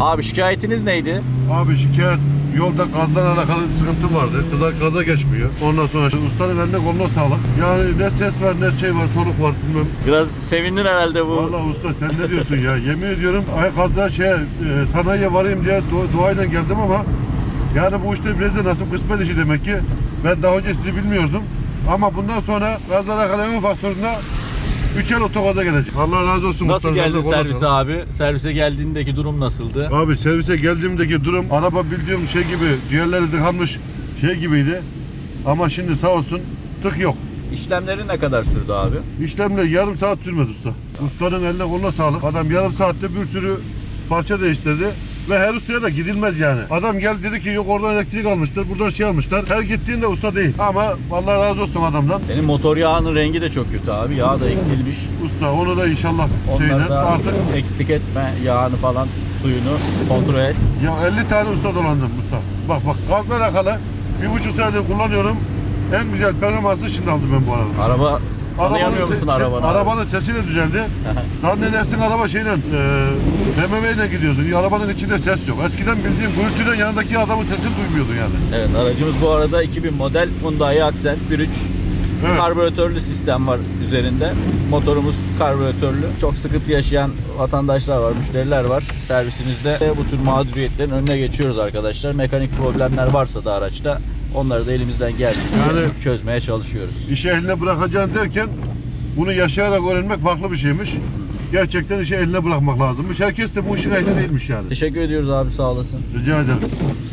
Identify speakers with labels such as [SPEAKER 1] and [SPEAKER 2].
[SPEAKER 1] Abi şikayetiniz neydi?
[SPEAKER 2] Abi şikayet yolda gazdan alakalı bir sıkıntı vardı. Gaza, gaza geçmiyor. Ondan sonra işte ustanın eline koluna sağlık. Yani ne ses var ne şey var soluk var bilmem.
[SPEAKER 1] Biraz sevindin herhalde bu.
[SPEAKER 2] Vallahi usta sen ne diyorsun ya? Yemin ediyorum ay gaza şeye e, sanayiye varayım diye du- duayla geldim ama yani bu işte biraz da nasip kısmet işi demek ki. Ben daha önce sizi bilmiyordum. Ama bundan sonra gazla alakalı en ufak sorunda üçer otogaza gelecek. Allah razı olsun.
[SPEAKER 1] Nasıl geldin servise
[SPEAKER 2] sağlık.
[SPEAKER 1] abi? Servise geldiğindeki durum nasıldı?
[SPEAKER 2] Abi servise geldiğimdeki durum araba bildiğim şey gibi ciğerleri tıkanmış şey gibiydi. Ama şimdi sağ olsun tık yok.
[SPEAKER 1] İşlemleri ne kadar sürdü abi?
[SPEAKER 2] İşlemler yarım saat sürmedi usta. Ustanın eline koluna sağlık. Adam yarım saatte bir sürü parça değiştirdi. Ve her ustaya da gidilmez yani. Adam geldi dedi ki yok oradan elektrik almışlar, buradan şey almışlar. Her gittiğinde usta değil. Ama vallahi razı olsun adamdan.
[SPEAKER 1] Senin motor yağının rengi de çok kötü abi. Yağ da eksilmiş.
[SPEAKER 2] Usta onu da inşallah
[SPEAKER 1] Onları da
[SPEAKER 2] artık
[SPEAKER 1] eksik etme yağını falan suyunu kontrol et.
[SPEAKER 2] ya 50 tane usta dolandım usta. Bak bak gazla alakalı bir buçuk senedir kullanıyorum. En güzel performansı şimdi aldım ben bu arada.
[SPEAKER 1] Araba tanıyamıyor musun
[SPEAKER 2] se-
[SPEAKER 1] arabanı?
[SPEAKER 2] Arabanın sesi de düzeldi. Zannedersin araba şeyle e, BMW ile gidiyorsun. Arabanın içinde ses yok. Eskiden bildiğin gürültüden yanındaki adamın sesini duymuyordun yani.
[SPEAKER 1] Evet aracımız bu arada 2000 model Hyundai Accent 1.3
[SPEAKER 2] Evet.
[SPEAKER 1] karbüratörlü sistem var üzerinde. Motorumuz karbüratörlü. Çok sıkıntı yaşayan vatandaşlar var, müşteriler var. Servisimizde bu tür mağduriyetlerin önüne geçiyoruz arkadaşlar. Mekanik problemler varsa da araçta onları da elimizden geldiğince
[SPEAKER 2] Yani-
[SPEAKER 1] çözmeye çalışıyoruz.
[SPEAKER 2] İşi eline bırakacaksın derken bunu yaşayarak öğrenmek farklı bir şeymiş. Gerçekten işi eline bırakmak lazımmış. Herkes de bu işin ehli değilmiş yani.
[SPEAKER 1] Teşekkür ediyoruz abi sağ olasın.
[SPEAKER 2] Rica ederim.